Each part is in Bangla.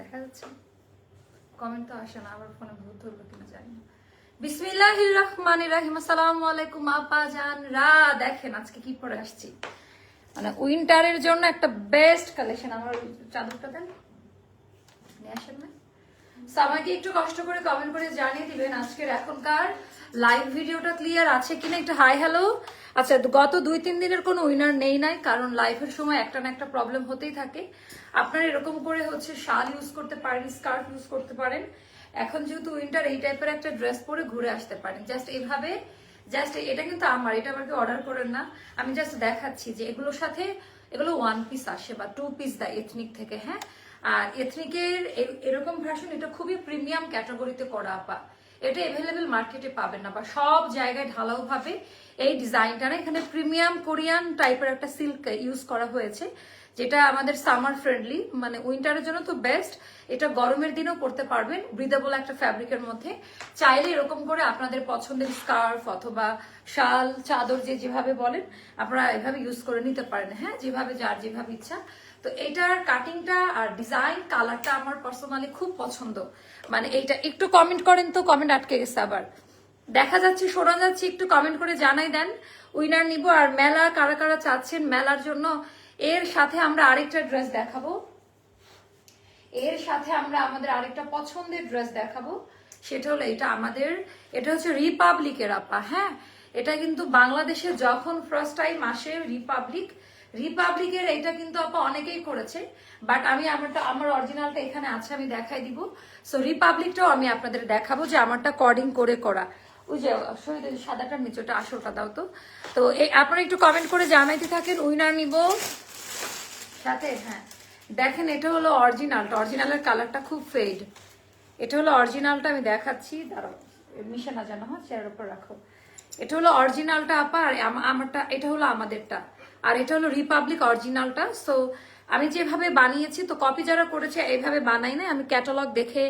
দেখা যাচ্ছে। কমেন্ট তো আসে না আমার ফোনে ভূত ধরলো কিনা জানি না। বিসমিল্লাহ রহমান রাহিম, আসসালামু আলাইকুম আপা জান রা। দেখেন আজকে কি পরে আসছি। মানে উইন্টারের জন্য একটা বেস্ট কালেকশন আমার চাদরটা দেন। নিয়ে আসেন না। আমাকে একটু কষ্ট করে কমেন্ট করে জানিয়ে দিবেন আজকের এখনকার লাইভ ভিডিওটা ক্লিয়ার আছে কিনা? একটু হাই হ্যালো আচ্ছা গত দুই, তিন দিনের কোনো উইনার নেই নাই, কারণ লাইভের সময় একটা না একটা প্রবলেম হতেই থাকে। আপনারা এরকম করে হচ্ছে শাল ইউজ করতে পারেন স্কার্ট ইউজ করতে পারেন। এখন যেহেতু উইন্টার এই টাইপের একটা ড্রেস পরে ঘুরে আসতে পারেন। জাস্ট এইভাবে জাস্ট এটা কিন্তু আমার, এটা আমাকে অর্ডার করেন না। আমি জাস্ট দেখাচ্ছি যে এগুলোর সাথে, এগুলো ওয়ান পিস আসে বা টু পিস দেয় এথনিক থেকে হ্যাঁ? আর এথনিকের এরকম ভার্সন এটা খুবই প্রিমিয়াম ক্যাটাগরিতে করা আপা এটা এভেলেবেল মার্কেটে পাবেন না বা সব জায়গায় ঢালাও ভাবে এই ডিজাইনটা না। এখানে প্রিমিয়াম কোরিয়ান টাইপের একটা সিল্ক ইউজ করা হয়েছে, যেটা আমাদের সামার ফ্রেন্ডলি মানে উইন্টারের জন্য তো বেস্ট এটা গরমের দিনেও করতে পারবেন ব্রিদেবল একটা ফ্যাব্রিকের মধ্যে। চাইলে এরকম করে আপনাদের পছন্দের স্কার্ফ অথবা শাল, চাদর যে যেভাবে বলেন, আপনারা এভাবে ইউজ করে নিতে পারেন। হ্যাঁ যেভাবে যার যেভাবে ইচ্ছা। তো এইটার কাটিংটা আর ডিজাইন কালারটা আমার পার্সোনালি খুব পছন্দ। মানে এইটা একটু কমেন্ট করেন তো কমেন্ট আটকে গেছে আবার। দেখা যাচ্ছে, শোনা যাচ্ছে, একটু কমেন্ট করে জানাই দেন। উইনার নিব আর মেলা কারা কারা চাচ্ছেন মেলার জন্য, এর সাথে আমরা আরেকটা ড্রেস দেখাবো। এর সাথে আমরা আমাদের আরেকটা পছন্দের ড্রেস দেখাবো। সেটা হলো এটা আমাদের, এটা হচ্ছে রিপাবলিকের আপা হ্যাঁ? এটা কিন্তু বাংলাদেশে যখন ফার্স্ট টাইম আসে রিপাবলিক রিপাবলিকের এটা কিন্তু আপা অনেকেই করেছে বাট আমি আমারটা, আমার অরিজিনালটা এখানে আছে, আমি দেখাই দিব। সো রিপাবলিকটাও আমি আপনাদের দেখাবো যে আমারটা কর্ডিং করে করা। ওই যে শহীদ সাদাটার নিচে ওটা আসলটা দাও তো। তো, এই আপনারা একটু কমেন্ট করে জানাইতে থাকেন, উইনার নিব। সাথে হ্যাঁ। দেখেন, এটা হলো অরিজিনালটা অরিজিনালের কালারটা খুব ফেড এটা হলো অরিজিনালটা আমি দেখাচ্ছি। দাঁড়াও, মিশে না জানো হ্যাঁ চেয়ারের উপর রাখো। এটা হলো অরিজিনালটা আপা, আর আমারটা, এটা হলো আমাদেরটা। আর এটা হলো রিপাবলিক অরিজিনালটা সো আমি যেভাবে বানিয়েছি, তো কপি যারা করেছে, এইভাবে বানাই না আমি ক্যাটালগ দেখে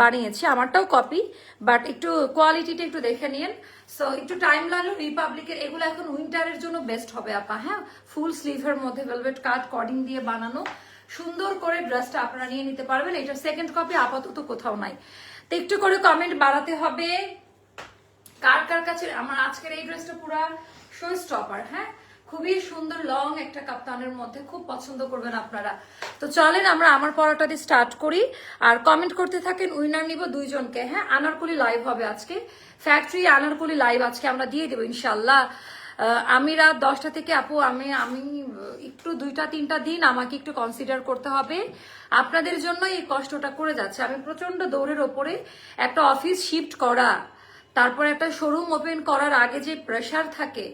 বানিয়েছি। আমারটাও কপি বাট একটু কোয়ালিটিটা একটু দেখে নিন সো একটু টাইম লাগল রিপাবলিকের এগুলো এখন উইন্টারের জন্য বেস্ট হবে, আপা হ্যাঁ? ফুল স্লিভের মধ্যে ভেলভেট কাট কর্ডিং দিয়ে বানানো। সুন্দর করে ড্রেসটা আপনারা নিয়ে নিতে পারবেন। এটার সেকেন্ড কপি আপাতত কোথাও নাই। তো একটু করে কমেন্ট বাড়াতে হবে, কার কার কাছে আমার আজকের এই ড্রেসটা পুরা শো স্টপার হ্যাঁ? খুবই সুন্দর লং একটা কাপ্তানের মধ্যে খুব পছন্দ করবেন আপনারা। তো চলেন আমরা আমার পড়াটা দিয়ে স্টার্ট করি। আর কমেন্ট করতে থাকেন উইনার নিব দুইজনকে। হ্যাঁ আনারকুলি লাইভ হবে আজকে। ফ্যাক্টরি আনারকুলি লাইভ আজকে আমরা দিয়ে দেবো ইনশাল্লাহ আমি রাত দশটা থেকে আপু, আমি আমি একটু দুইটা, তিনটা দিন আমাকে একটু কনসিডার করতে হবে। আপনাদের জন্য এই কষ্টটা করে যাচ্ছে। আমি প্রচণ্ড দৌড়ের ওপরে একটা অফিস শিফট করা, তারপর একটা শোরুম ওপেন করার আগে যে প্রেশার থাকে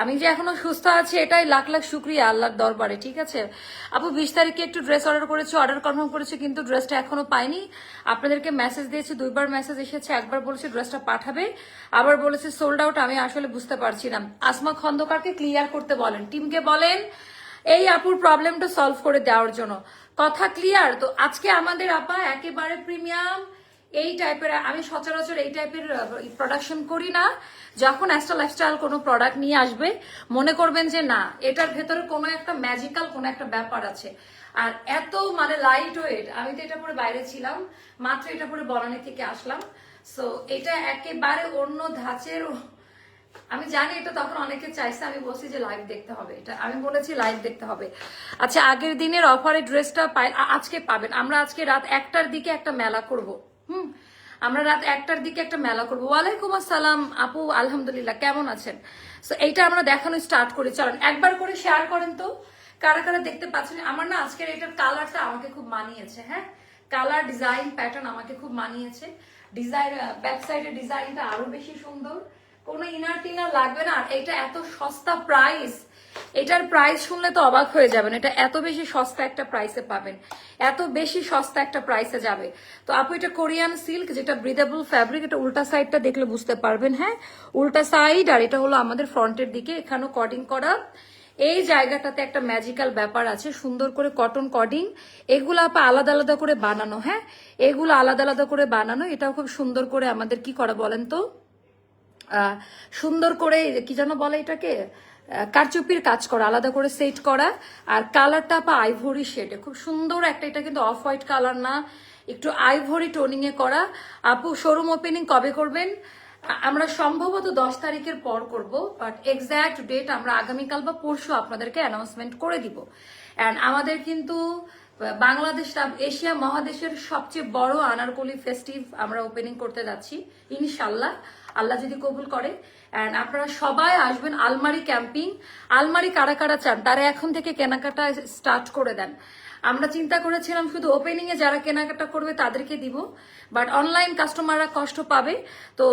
আমি যে এখনও সুস্থ আছি, এটাই লাখ লাখ শুক্রিয়া আল্লাহর দরবারে, ঠিক আছে? আপু, বিশ তারিখে একটু ড্রেস অর্ডার করেছি অর্ডার কনফার্ম করেছি, কিন্তু ড্রেসটা এখনও পাইনি। আপনাদেরকে মেসেজ দিয়েছি, দুইবার মেসেজ এসেছে, একবার বলেছে ড্রেসটা পাঠাবে, আবার বলেছে সোল্ড আউট আমি আসলে বুঝতে পারছি না। আসমা খন্দকারকে ক্লিয়ার করতে বলেন, টিমকে বলেন, এই আপুর প্রবলেমটা সলভ করে দেওয়ার জন্য। কথা ক্লিয়ার তো আজকে আমাদের আপা একেবারে প্রিমিয়াম এই টাইপের আমি সচরাচর এই টাইপের প্রোডাকশন করি না। যখন অ্যাস্ট্রা লাইফস্টাইল কোনো প্রোডাক্ট নিয়ে আসবে, মনে করবেন যে না, এটার ভেতরে কোনো একটা ম্যাজিক্যাল কোনো একটা ব্যাপার আছে। আর এত মানে লাইট ওয়েট আমি তো এটা পরে বাইরে ছিলাম, মাত্র এটা পরে বনানি থেকে আসলাম। সো এটা একেবারে অন্য ধাঁচের আমি জানি এটা তখন অনেকে চাইছে, আমি বলছি যে লাইভ দেখতে হবে। এটা আমি বলেছি লাইভ দেখতে হবে। আচ্ছা আগের দিনের অফারে ড্রেসটা আজকে পাবেন। আমরা আজকে রাত একটার দিকে একটা মেলা করব। হুম, আমরা রাত একটার দিকে একটা মেলা করব। ওয়ালাইকুম আসসালাম, আপু, আলহামদুলিল্লাহ, কেমন আছেন? সো এইটা আমরা দেখানো স্টার্ট করি। চলেন, একবার করে শেয়ার করেন তো, কারা কারা দেখতে পাচ্ছেন? আমার না আজকের এটার কালারটা আমাকে খুব মানিয়েছে হ্যাঁ? কালার ডিজাইন প্যাটার্ন আমাকে খুব মানিয়েছে। ডিজাইন ব্যাক সাইডের ডিজাইনটা আরও বেশি সুন্দর। কোনো ইনার টিনার লাগবে না, আর এটা এত সস্তা প্রাইস এটার প্রাইস শুনলে তো অবাক হয়ে যাবেন। এটা এত বেশি সস্তা একটা প্রাইসে পাবেন। এত বেশি সস্তা একটা প্রাইসে যাবে। তো আপু, এটা কোরিয়ান সিল্ক, যেটা ব্রিদেবল ফ্যাব্রিক এটা উল্টা সাইডটা দেখলে বুঝতে পারবেন হ্যাঁ? উল্টা সাইড আর এটা হলো আমাদের ফ্রন্টের দিকে, এখানেও কটিং করা। এই জায়গাটাতে একটা ম্যাজিক্যাল ব্যাপার আছে, সুন্দর করে কটন কডিং এগুলো আপা আলাদা আলাদা করে বানানো হ্যাঁ? এগুলো আলাদা আলাদা করে বানানো, এটাও খুব সুন্দর করে আমাদের কি করা বলেন তো? সুন্দর করে, কি যেন বলে এটাকে? কারচুপির কাজ করা, আলাদা করে সেট করা, আর কালারটা আপা আইভরি শেডে। খুব সুন্দর একটা, এটা কিন্তু অফ হোয়াইট কালার না, একটু আইভরি টোনিং এ করা। আপু শোরুম ওপেনিং কবে করবেন? আমরা সম্ভবত দশ তারিখের পর করব বাট এক্স্যাক্ট ডেট আমরা আগামীকাল বা পরশু আপনাদেরকে অ্যানাউন্সমেন্ট করে দিব। অ্যান্ড আমাদের কিন্তু বাংলাদেশ এশিয়া মহাদেশের সবচেয়ে বড় আনারকলি ফেস্টিভ আমরা ওপেনিং করতে যাচ্ছি, ইনশাল্লাহ। আল্লাহ যদি কবুল করে। অ্যান্ড আপনারা সবাই আসবেন আলমারি ক্যাম্পিং। আলমারি কারা কারা চান, তারা এখন থেকে কেনাকাটা স্টার্ট করে দেন। আমরা চিন্তা করেছিলাম শুধু ওপেনিং এ যারা কেনাকাটা করবে তাদেরকে দিব বাট অনলাইন কাস্টমাররা কষ্ট পাবে। তো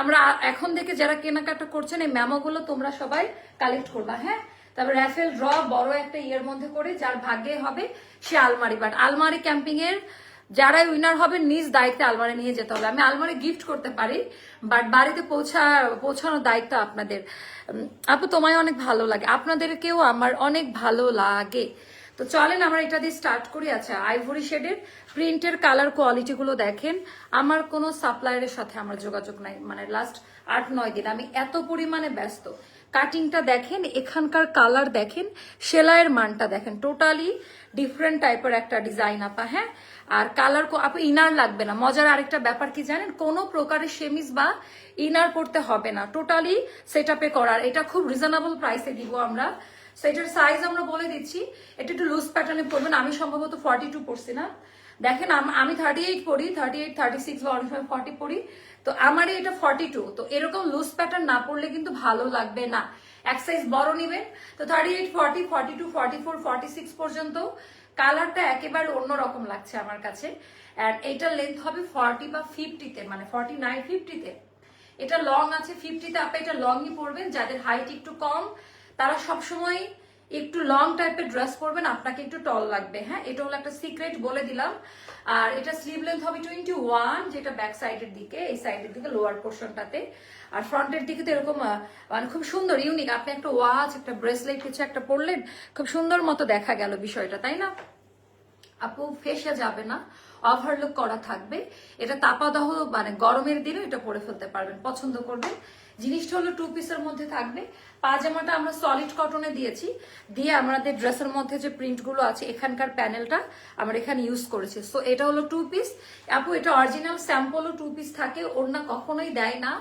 আমরা এখন থেকে যারা কেনাকাটা করছেন, এই ম্যামোগুলো তোমরা সবাই কালেক্ট করবা হ্যাঁ? তারপর র্যাফেল ড্র বড় একটা ইয়ের মধ্যে করে, যার ভাগ্যে হবে সে আলমারি। বাট আলমারি ক্যাম্পিং এর যারাই উইনার হবে নিজ দায়িত্বে আলমারি নিয়ে যেতে হবে। আমি আলমারি গিফট করতে পারি বাট বাড়িতে পৌঁছা, পৌঁছানোর দায়িত্ব আপনাদের। আপু, তোমায় অনেক ভালো লাগে। আপনাদেরকেও আমার অনেক ভালো লাগে। তো চলেন আমরা এটা দিয়ে স্টার্ট করি। আচ্ছা আইভরি শেডের প্রিন্টের কালার কোয়ালিটি গুলো দেখেন। আমার কোনো সাপ্লায়ারের সাথে আমার যোগাযোগ নাই। মানে লাস্ট আট, নয় দিন আমি এত পরিমাণে ব্যস্ত। কাটিংটা দেখেন, এখানকার কালার দেখেন, সেলাইয়ের মানটা দেখেন। টোটালি ডিফারেন্ট টাইপের একটা ডিজাইন আপা হ্যাঁ? আর কালার আপু ইনার লাগবে না। মজার আরেকটা ব্যাপার কি জানেন? কোনো প্রকারের সেমিস বা ইনার করতে হবে না। টোটালি সেট আপে করার। এটা খুব রিজনেবল প্রাইসে দিব আমরা। সো এটার সাইজ আমরা বলে দিচ্ছি। এটা একটু লুজ প্যাটার্নে পড়বেন আমি সম্ভবত ফর্টি টু পড়ছি না। দেখেন, আমি থার্টি এইট পড়ি থার্টি এইট থার্টি সিক্স বা সময় ফর্টি পড়ি তো আমারই এটা ফর্টি টু তো এরকম লুজ প্যাটার্ন না পড়লে কিন্তু ভালো লাগবে না। এক সাইজ বড় নিবেন। তো thirty eight forty forty two forty four forty six পর্যন্ত কালারটা একেবারে অন্যরকম লাগছে আমার কাছে। অ্যান্ড এইটার লেন্থ হবে ফর্টি বা ফিফটিতে মানে ফর্টি নাইন ফিফটিতে এটা লং আছে ফিফটিতে আপনি এটা লংই পরবেন, যাদের হাইট একটু কম, তারা সবসময় একটু লং টাইপের ড্রেস পরবেন, আপনাকে একটু টল লাগবে। হ্যাঁ এটা হলো একটা সিক্রেট বলে দিলাম। আর এটা স্লিভ লেন্থ হবে টোয়েন্টি ওয়ান যেটা ব্যাক সাইডের দিকে, এই সাইডের দিকে লোয়ার পোর্শনটাতে আর ফ্রন্টের দিকে তো এরকম মানে খুব সুন্দর ইউনিক আপনি একটা ওয়াচ একটা ব্রেসলেট কিছু একটা পরলেন, খুব সুন্দর মতো দেখা গেল বিষয়টা, তাই না? আপু ফেসে যাবে না ওভারলুক করা থাকবে। এটা তাপাদাহ মানে গরমের দিনে এটা পরে ফেলতে পারবেন, পছন্দ করবেন। জিনিসটা হলো টু পিসের মধ্যে থাকবে। পাজামাটা আমরা সলিড কটনে দিয়েছি। দিয়ে আমাদের ড্রেসের মধ্যে যে প্রিন্টগুলো আছে, এখানকার প্যানেলটা আমরা এখানে ইউজ করেছি। সো এটা হলো টু পিস আপু, এটা অরিজিনাল স্যাম্পলও টু পিস থাকে, ওর না কখনোই দেয় না।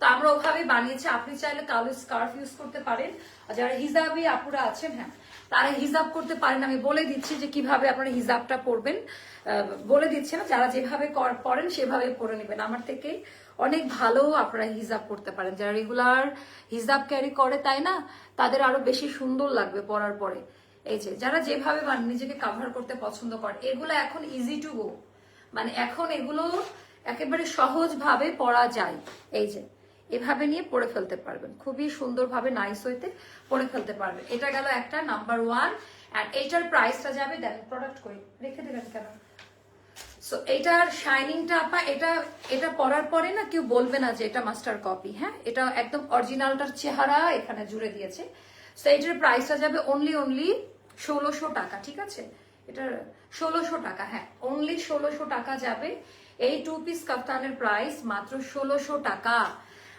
তো আমরা ওভাবে বানিয়েছি। আপনি চাইলে কালো স্কার্ফ ইউজ করতে পারেন। যারা হিজাবি আপুরা আছেন হ্যাঁ তারা হিজাব করতে পারেন আমি বলে দিচ্ছি যে কীভাবে আপনারা হিজাবটা পরবেন বলে দিচ্ছি না, যারা যেভাবে পরেন সেভাবে পরে নেবেন। আমার থেকে অনেক ভালো আপনারা হিজাব করতে পারেন। যারা রেগুলার হিজাব ক্যারি করে, তাই না? তাদের আরও বেশি সুন্দর লাগবে পরার পরে। এই যে, যারা যেভাবে নিজেকে কাভার করতে পছন্দ করে এগুলো এখন ইজি টু গো মানে এখন এগুলো একেবারে সহজভাবে পরা যায়। এই যে এভাবে নিয়ে পরে ফেলতে পারবেন। খুবই সুন্দরভাবে নাইস হইতে পরে ফেলতে পারবেন। এটা গেল একটা নাম্বার ওয়ান আর এইটার প্রাইসটা যাবে দেন প্রোডাক্ট কই? রেখে দিলেন কেন? সো এটার শাইনিংটা আপা, এটা এটা পরার পরে না কেউ বলবে না যে এটা মাস্টার কপি হ্যাঁ? এটা একদম অরিজিনালটার চেহারা এখানে জুড়ে দিয়েছে। সো এটার প্রাইসটা যাবে অনলি অনলি ষোলোশো টাকা, ঠিক আছে? এটার ষোলোশো টাকা হ্যাঁ অনলি ষোলোশো টাকা যাবে। এই টু পিস কাফতানের প্রাইস মাত্র ষোলোশো টাকা।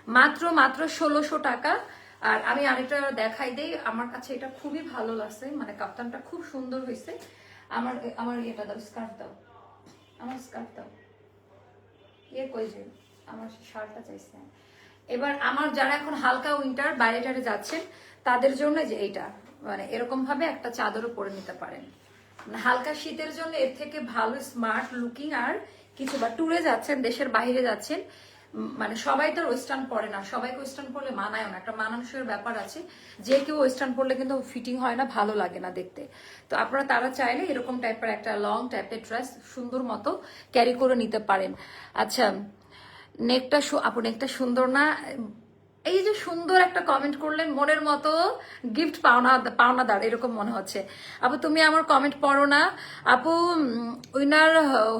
মাত্র মাত্র ষোলোশো টাকা। আর আমি আরেকটা দেখাই দেই, আমার কাছে এটা খুবই ভালো লাগছে মানে কাপ্তানটা খুব সুন্দর হয়েছে। আমার আমার এটা দাও স্কার্ফ দাও। আমার স্কার্ফ দাও। ইয়ে কই যে, আমার শার্টটা চাইছে। এবার আমার যারা এখন হালকা উইন্টার বাইরে টাইরে যাচ্ছেন, তাদের জন্য যে এইটা মানে এরকম ভাবে একটা চাদরও পরে নিতে পারেন। মানে হালকা শীতের জন্য এর থেকে ভালো স্মার্ট লুকিং আর কিছু বা ট্যুরে যাচ্ছেন, দেশের বাইরে যাচ্ছেন মানে সবাই তো ওয়েস্টার্ন পরে না, সবাইকে ওয়েস্টার্ন পরলে মানায় না। একটা মানানসের ব্যাপার আছে, যে কেউ ওয়েস্টার্ন পরলে কিন্তু ফিটিং হয় না, ভালো লাগে না দেখতে। তো আপনারা তারা চাইলে এরকম টাইপের একটা লং টাইপের ড্রেস সুন্দর মতো ক্যারি করে নিতে পারেন। আচ্ছা নেকটা আপু নেকটা সুন্দর না? এই যে সুন্দর একটা কমেন্ট করলেন, মনের মতো গিফট পাওনা পাওনাদার, এরকম মনে হচ্ছে। আপু, তুমি আমার কমেন্ট পড়ো না। আপু উইনার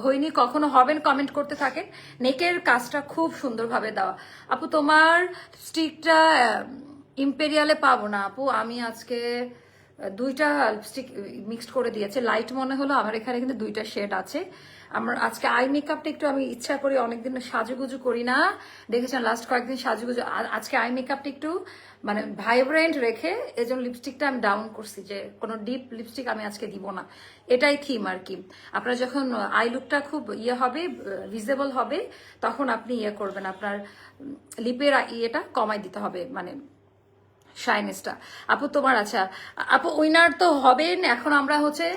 হইনি, কখনো হবেন কমেন্ট করতে থাকেন। নেকের কাজটা খুব সুন্দরভাবে দেওয়া। আপু, তোমার স্টিকটা ইম্পেরিয়ালে পাবো না, আপু। আমি আজকে দুইটা লিপস্টিক মিক্সড করে দিয়েছে। লাইট মনে হলো, আমার এখানে কিন্তু দুইটা শেড আছে। আমার আজকে আই মেকআপটা একটু আমি ইচ্ছা করি, অনেকদিন সাজুগুজু করি না। দেখেছেন লাস্ট কয়েকদিন সাজুগুজু। আজকে আই মেকআপটা একটু মানে ভাইব্রেন্ট রেখে এই জন্য লিপস্টিকটা আমি ডাউন করছি যে কোনো ডিপ লিপস্টিক আমি আজকে দিব না। এটাই থিম আর কি। আপনার যখন আই লুকটা খুব ইয়ে হবে ভিজেবল হবে, তখন আপনি ইয়ে করবেন। আপনার লিপের ইয়েটা কমাই দিতে হবে মানে শাইনেসটা আপু, তোমার আচ্ছা আপু, উইনার তো হবেন, এখন আমরা হচ্ছে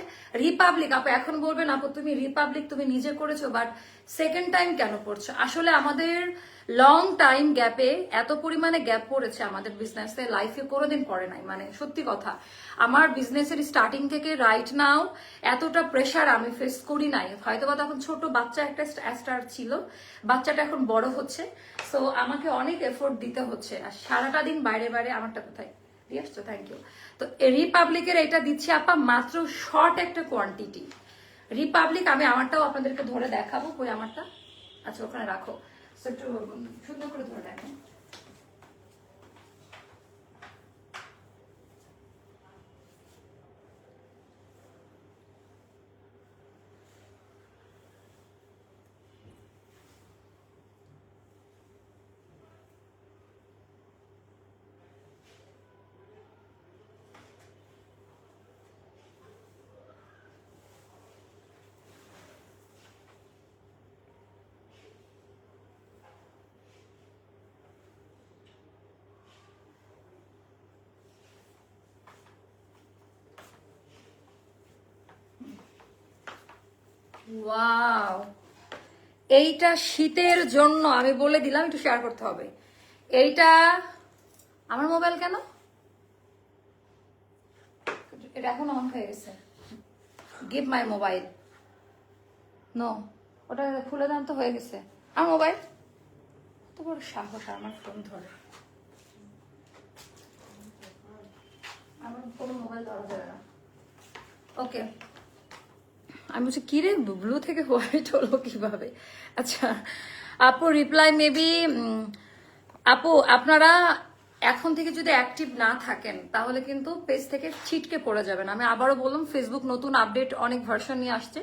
রিপাবলিক। আপু, এখন বলবেন, আপু, তুমি রিপাবলিক, তুমি নিজে করেছ বাট সেকেন্ড টাইম কেন করছ? আসলে আমাদের লং টাইম গ্যাপে এত পরিমাণে গ্যাপ পড়েছে আমাদের বিজনেসে লাইফে কোনোদিন পড়ে নাই মানে সত্যি কথা। আমার বিজনেসের স্টার্টিং থেকে রাইট নাও এতটা প্রেশার আমি ফেস করি নাই। হয়তো বা তখন ছোট বাচ্চা একটা স্টার ছিল, বাচ্চাটা এখন বড় হচ্ছে সো আমাকে অনেক এফোর্ট দিতে হচ্ছে। আর সারাটা দিন বাইরে বাইরে আমারটা থ্যাংক ইউ তো রিপাবলিকের এটা দিচ্ছি আপা মাত্র শর্ট একটা কোয়ান্টিটি রিপাবলিক আমি আমারটাও আপনাদেরকে ধরে দেখাবো, কই আমারটা? আচ্ছা ওখানে রাখো। একটু সুন্দর করে ধরে দেখেন ওয়াও এইটা শীতের জন্য আমি বলে দিলাম, একটু শেয়ার করতে হবে। এইটা আমার মোবাইল কেন? এটা এখন অন হয়ে গেছে। গিভ মাই মোবাইল নো ওটা খুলে দাম তো হয়ে গেছে। আমার মোবাইল তো বড় সাহস আমার ফোন ধরে। আমার কোনো মোবাইল ধরা যাবে না। ওকে আমি বলছি কি রে ব্লু থেকে হোয়াইট হলো কীভাবে? আচ্ছা আপু রিপ্লাই মেবি আপু, আপনারা এখন থেকে যদি অ্যাক্টিভ না থাকেন, তাহলে কিন্তু পেজ থেকে ছিটকে পড়ে যাবেন। আমি আবারও বললাম ফেসবুক নতুন আপডেট অনেক ভার্সন নিয়ে আসছে।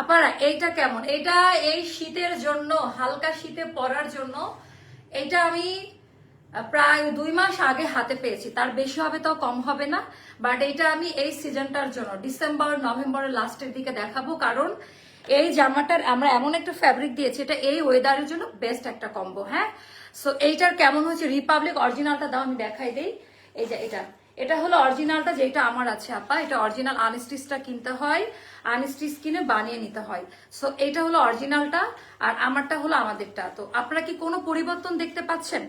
আপনারা এইটা কেমন? এটা এই শীতের জন্য, হালকা শীতে পরার জন্য এটা আমি প্রায় দুই মাস আগে হাতে পেয়েছি। তার বেশি হবে তাও কম হবে না বাট এইটা আমি এই সিজনটার জন্য ডিসেম্বর নভেম্বরের লাস্টের দিকে দেখাবো, কারণ এই জামাটার আমরা এমন একটা ফ্যাব্রিক দিয়েছি, এটা এই ওয়েদারের জন্য বেস্ট একটা কম্বো হ্যাঁ? সো এইটার কেমন হচ্ছে রিপাবলিক অরিজিনালটা দাও, আমি দেখাই দিই। এই যে এটা। এটা হলো অরিজিনালটা যেটা আমার আছে আপা। এটা অরিজিনাল আনস্টিচটা কিনতে হয় আনস্টিচ কিনে বানিয়ে নিতে হয়। সো এটা হলো অরিজিনালটা আর আমারটা হলো আমাদেরটা। তো আপনারা কি কোনো পরিবর্তন দেখতে পাচ্ছেন?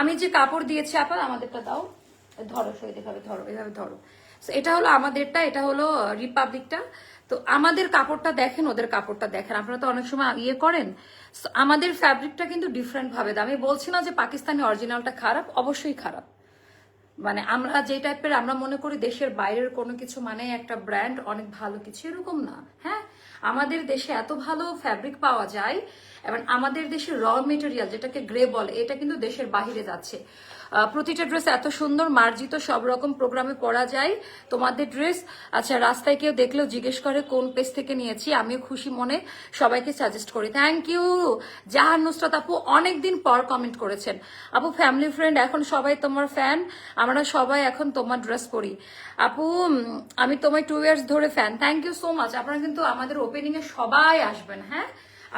আমি যে কাপড় দিয়েছি আপা আমাদেরটা দাও। ধরো সই দেখাবে ধরো এভাবে ধরো। So, এটা হলো আমাদেরটা এটা হলো রিপাবলিকটা। তো আমাদের কাপড়টা দেখেন ওদের কাপড়টা দেখেন। আপনারা তো অনেক সময় ইয়ে করেন। আমাদের ফ্যাব্রিকটা কিন্তু ডিফারেন্ট ভাবে দেয়। আমি বলছি না যে পাকিস্তানি অরিজিনালটা খারাপ অবশ্যই খারাপ। মানে আমরা যে টাইপের আমরা মনে করি দেশের বাইরের কোনো কিছু মানে একটা ব্র্যান্ড অনেক ভালো কিছু, এরকম না হ্যাঁ? আমাদের দেশে এত ভালো ফ্যাব্রিক পাওয়া যায়, এবং আমাদের দেশের র মেটেরিয়াল যেটাকে গ্রে বলে, এটা কিন্তু দেশের বাহিরে যাচ্ছে। প্রতিটা ড্রেস এত সুন্দর মার্জিত সব রকম প্রোগ্রামে পরা যায়। তোমাদের ড্রেস আচ্ছা রাস্তায় কেউ দেখলেও জিজ্ঞেস করে কোন পেজ থেকে নিয়েছি, আমিও খুশি মনে সবাইকে সাজেস্ট করি। থ্যাংক ইউ জাহান নুসরাত আপু অনেকদিন পর কমেন্ট করেছেন। আপু ফ্যামিলি ফ্রেন্ড এখন সবাই তোমার ফ্যান আমরা সবাই এখন তোমার ড্রেস পরি। আপু আমি তোমায় টু ইয়ার্স ধরে fan thank you so much আপনারা কিন্তু আমাদের ওপেনিং এ সবাই আসবেন হ্যাঁ?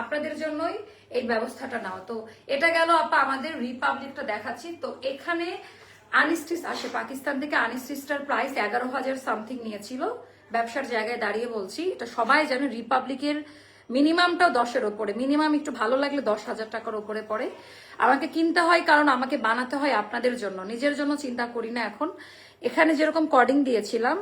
আপনাদের জন্যই এই ব্যবস্থাটা নেওয়া তো এটা গেল আপা আমাদের রিপাবলিকটা দেখাচ্ছি। তো এখানে আনিস্টিস আসে। পাকিস্তান থেকে আনিস্টিসটার প্রাইস এগারো হাজার সামথিং নিয়েছিল। ব্যবসার জায়গায় দাঁড়িয়ে বলছি, এটা সবাই জানে, রিপাবলিকের মিনিমামটাও দশের ওপরে। মিনিমাম একটু ভালো লাগলে দশ হাজার টাকার ওপরে পড়ে। আমাকে কিনতে হয় কারণ আমাকে বানাতে হয় আপনাদের জন্য। নিজের জন্য চিন্তা করি না এখন। এখানে যেরকম কর্ডিং দিয়েছিলাম,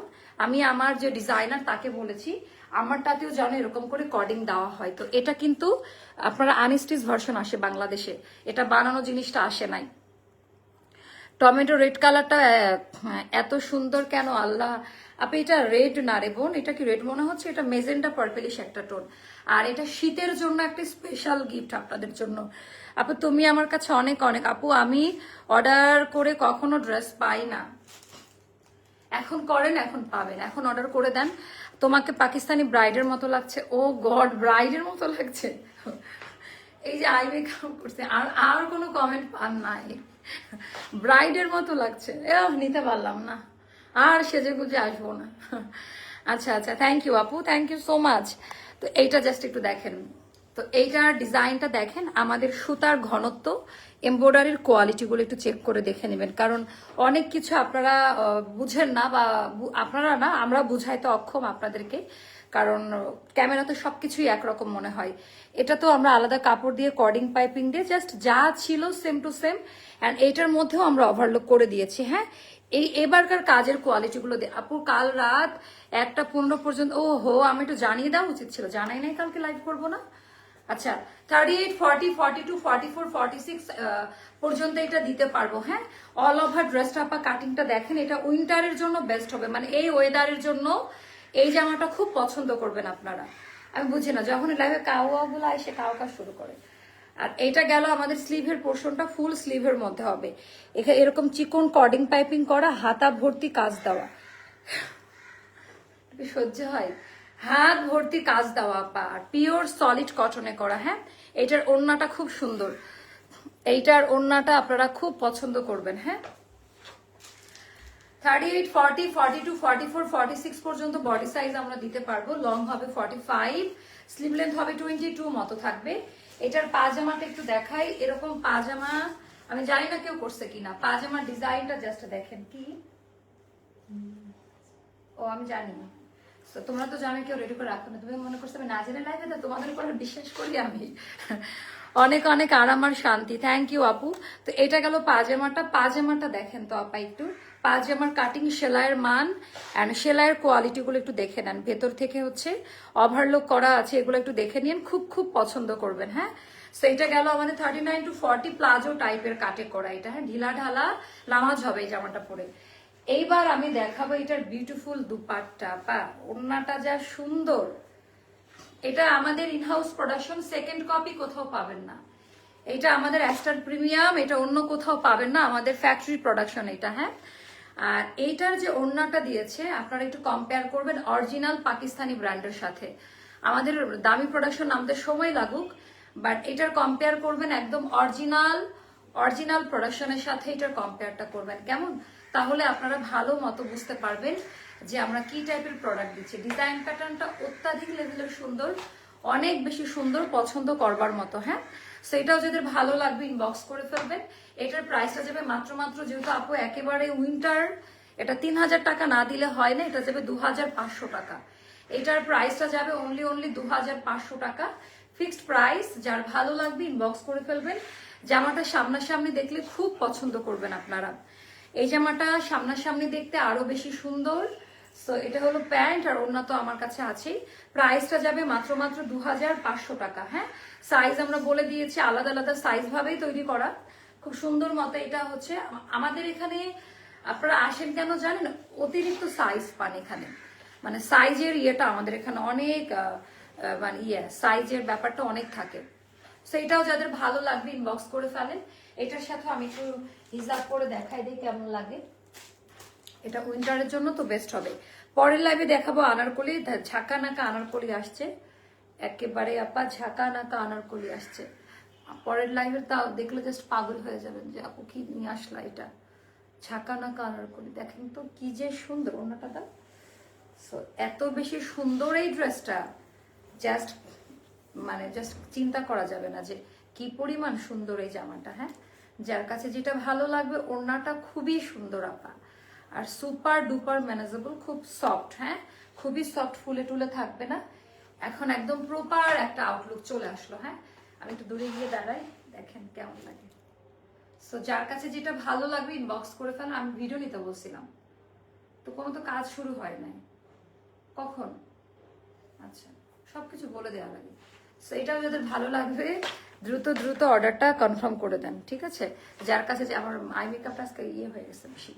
আমি আমার যে ডিজাইনার তাকে বলেছি আমারটাতেও যেন এরকম করে কর্ডিং দেওয়া হয়। তো এটা কিন্তু আপনারা আনস্টিচ ভার্সন আসে বাংলাদেশে। এটা বানানো জিনিসটা আসে নাই। টমেটো রেড কালারটা এত সুন্দর কেন আল্লাহ? আপনি এটা রেড না রে বোন, এটা কি রেড মনে হচ্ছে এটা মেজেন্টা পার্পেলিশ একটা টোন আর এটা শীতের জন্য একটা স্পেশাল গিফট আপনাদের জন্য। আপু, তুমি আমার কাছে অনেক অনেক। আপু, আমি অর্ডার করে কখনো ড্রেস পাই না। এখন করেন, এখন পাবেন। এখন অর্ডার করে দেন। তোমাকে পাকিস্তানি ব্রাইডের মতো লাগছে। ও গড ব্রাইডের মতো লাগছে। এই যে আই মেকআপ করছে, আর আর কোনো কমেন্ট পান নাই। ব্রাইডের মতো লাগছে। এ নিতে পারলাম না। আর সেজে গুজে আসব না। আচ্ছা আচ্ছা থ্যাংক ইউ আপু। থ্যাংক ইউ সো মাচ তো এইটা জাস্ট একটু দেখেন। তো এইটার ডিজাইনটা দেখেন, আমাদের সুতার ঘনত্ব এমব্রয়ডারির কোয়ালিটিগুলো একটু চেক করে দেখে নেবেন। কারণ অনেক কিছু আপনারা বুঝেন না বা আপনারা না, আমরা বুঝাইতে অক্ষম আপনাদেরকে। কারণ ক্যামেরাতে সবকিছুই একরকম মনে হয়। এটা তো আমরা আলাদা কাপড় দিয়ে কর্ডিং পাইপিং দিয়ে জাস্ট যা ছিল সেম টু সেম অ্যান্ড এইটার মধ্যেও আমরা ওভারলুক করে দিয়েছি হ্যাঁ? এই এবারকার কাজের কোয়ালিটিগুলো আপু, কাল রাত একটা পনেরো পর্যন্ত ও হো আমি একটু জানিয়ে দেওয়া উচিত ছিল। জানাই নাই কালকে লাইভ করব না? আচ্ছা thirty eight forty forty two forty four forty six পর্যন্ত এটা দিতে পারব হ্যাঁ? অল ওভার ড্রেসটা আপা কাটিংটা দেখেন, এটা উইন্টারের জন্য বেস্ট হবে। মানে এই ওয়েদারের জন্য এই জামাটা খুব পছন্দ করবেন আপনারা। আমি বুঝি না, যখন লাইভে গুলো এসে কাওকা শুরু করে। আর এটা গেল আমাদের স্লিভের পোর্শনটা ফুল স্লিভের মধ্যে হবে। এখানে এরকম চিকন কর্ডিং পাইপিং করা, হাতা ভর্তি কাজ দেওয়া। সহ্য হয়? হাত ভর্তি কাজ দেওয়া পা আর পিওর সলিড কটনে করা হ্যাঁ? এটার ওড়নাটা খুব সুন্দর। এইটার ওড়নাটা আপনারা খুব পছন্দ করবেন হ্যাঁ? Thirty eight forty forty two forty four forty six পর্যন্ত বডি সাইজ আমরা দিতে পারব। লং হবে ফর্টি ফাইভ স্লিভ লেন্থ হবে টোয়েন্টি টু মতো থাকবে। এটার পাজামাটা একটু দেখাই। এরকম পাজামা, আমি জানি না কেউ করছে কিনা। পাজামার ডিজাইনটা জাস্ট দেখেন কি? ও, আমি জানি না। So, তোমরা তো জানো কেউ রেডি করে রাখো না। তুমি মনে করছ আমি না জেনে লাইভে তো তোমাদের উপর বিশ্বাস করি আমি। অনেক অনেক আরাম আর শান্তি। থ্যাংক ইউ আপু। তো এটা গেল পাজামাটা। পাজামাটা দেখেন তো আপা একটু। পাজামার কাটিং সেলাইয়ের মান অ্যান্ড সেলাইয়ের কোয়ালিটিগুলো একটু দেখে নেন। ভেতর থেকে হচ্ছে ওভারলোক করা আছে এগুলো একটু দেখে নিন। খুব খুব পছন্দ করবেন হ্যাঁ? সো এটা গেল আমাদের thirty nine to forty palazzo টাইপের কাটে করা। এটা হ্যাঁ? ঢিলা ঢালা নামাজ হবে এই জামাটা পরে। এইবার আমি দেখাবো এটার বিউটিফুল দুপাট্টা। পা ওড়নাটা যা সুন্দর। এটা আমাদের ইনহাউস প্রোডাকশন সেকেন্ড কপি কোথাও পাবেন না। এটা আমাদের অ্যাস্টার প্রিমিয়াম এটা অন্য কোথাও পাবেন না। আমাদের ফ্যাক্টরি প্রোডাকশন এটা হ্যাঁ? আর এইটার যে ওড়নাটা দিয়েছে, আপনারা একটু কম্পেয়ার করবেন অরিজিনাল পাকিস্তানি ব্র্যান্ডের সাথে। আমাদের দামি প্রোডাকশন আমাদের সময় লাগুক বাট এটার কম্পেয়ার করবেন একদম অরিজিনাল অরিজিনাল প্রোডাকশনের সাথে এটার কম্পেয়ারটা করবেন। কেমন? তাহলে আপনারা ভালো মতো বুঝতে পারবেন যে আমরা কি টাইপের প্রোডাক্ট দিচ্ছি। ডিজাইন প্যাটার্নটা অত্যাধিক লেভেলের সুন্দর, অনেক বেশি সুন্দর, পছন্দ করবার মতো হ্যাঁ? সেটাও যদি ভালো লাগবে ইনবক্স করে ফেলবেন। এটার প্রাইসটা যাবে মাত্র মাত্র যেহেতু আপু একেবারে উইন্টার এটা তিন হাজার টাকা না দিলে হয় না, এটা যাবে দু হাজার পাঁচশো টাকা। এটার প্রাইসটা যাবে অনলি অনলি দু হাজার পাঁচশো টাকা। ফিক্সড প্রাইস যার ভালো লাগবে ইনবক্স করে ফেলবেন। জামাটা সামনাসামনি দেখলে খুব পছন্দ করবেন আপনারা। এই জামাটা সামনাসামনি দেখতে আরও বেশি সুন্দর। সো এটা হলো প্যান্ট আর অন্য তো আমার কাছে আছেই। প্রাইসটা যাবে মাত্র মাত্র দু হাজার পাঁচশো টাকা হ্যাঁ? সাইজ আমরা বলে দিয়েছি, আলাদা আলাদা সাইজ ভাবেই তৈরি করা। খুব সুন্দর মতো এটা হচ্ছে, আমাদের এখানে আপনারা আসেন কেন জানেন? অতিরিক্ত সাইজ পান এখানে। মানে সাইজের ইয়েটা আমাদের এখানে অনেক মানে ইয়ে সাইজের ব্যাপারটা অনেক থাকে। সেইটাও যাদের ভালো লাগবে ইনবক্স করে ফেলেন। এটার সাথে আমি একটু হিসাব করে দেখাই দিই কেমন লাগে। এটা উইন্টারের জন্য তো বেস্ট হবে। পরের লাইভে দেখাবো আনারকলি। দা- ঝাঁকা নাকা আনারকলি আসছে। একেবারে আপা, ঝাঁকা নাকা আনারকলি আসছে। পরের লাইভে তা দেখলে জাস্ট পাগল হয়ে যাবেন যে আপু কি নিয়ে আসলা এটা। ঝাঁকা নাকা আনারকলি। দেখেন তো কি যে সুন্দর ওনাটা দাও। সো এত বেশি সুন্দর এই ড্রেসটা জাস্ট মানে জাস্ট চিন্তা করা যাবে না যে কি পরিমাণ সুন্দর এই জামাটা হ্যাঁ? যার কাছে যেটা ভালো লাগবে, ওড়নাটা খুবই সুন্দর আপা। আর সুপার ডুপার ম্যানেজেবল, খুব সফট হ্যাঁ? খুবই সফট ফুলে টুলে থাকবে না। এখন একদম প্রপার একটা আউটলুক চলে আসলো হ্যাঁ? আমি একটু দূরে গিয়ে দাঁড়াই, দেখেন কেমন লাগে। সো যার কাছে যেটা ভালো লাগবে ইনবক্স করে ফেলেন আমি ভিডিও নিতে বলছিলাম। তো কোনো তো কাজ শুরু হয় নাই। কখন? আচ্ছা সবকিছু বলে দেওয়া লাগে। সো এটাও যাদের ভালো লাগবে দ্রুত দ্রুত অর্ডারটা কনফার্ম করে দেন, ঠিক আছে? যার কাছে যে আমার আই মেকআপ আজকে ইয়ে হয়ে গেছে বেশি।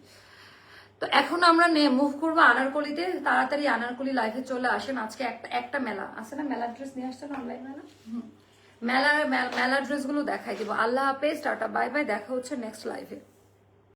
তো এখন আমরা নে মুভ করব আনারকলিতে, তাড়াতাড়ি আনারকলি লাইফে চলে আসেন। আজকে একটা একটা মেলা, আছে না? মেলা ড্রেস নিয়ে আসছেন অনলাইন মেলা মেলার মেলার মেলা ড্রেসগুলো দেখাই দিব। আল্লাহ হাফেজ, টাটা বাই বাই দেখা হচ্ছে নেক্সট লাইভে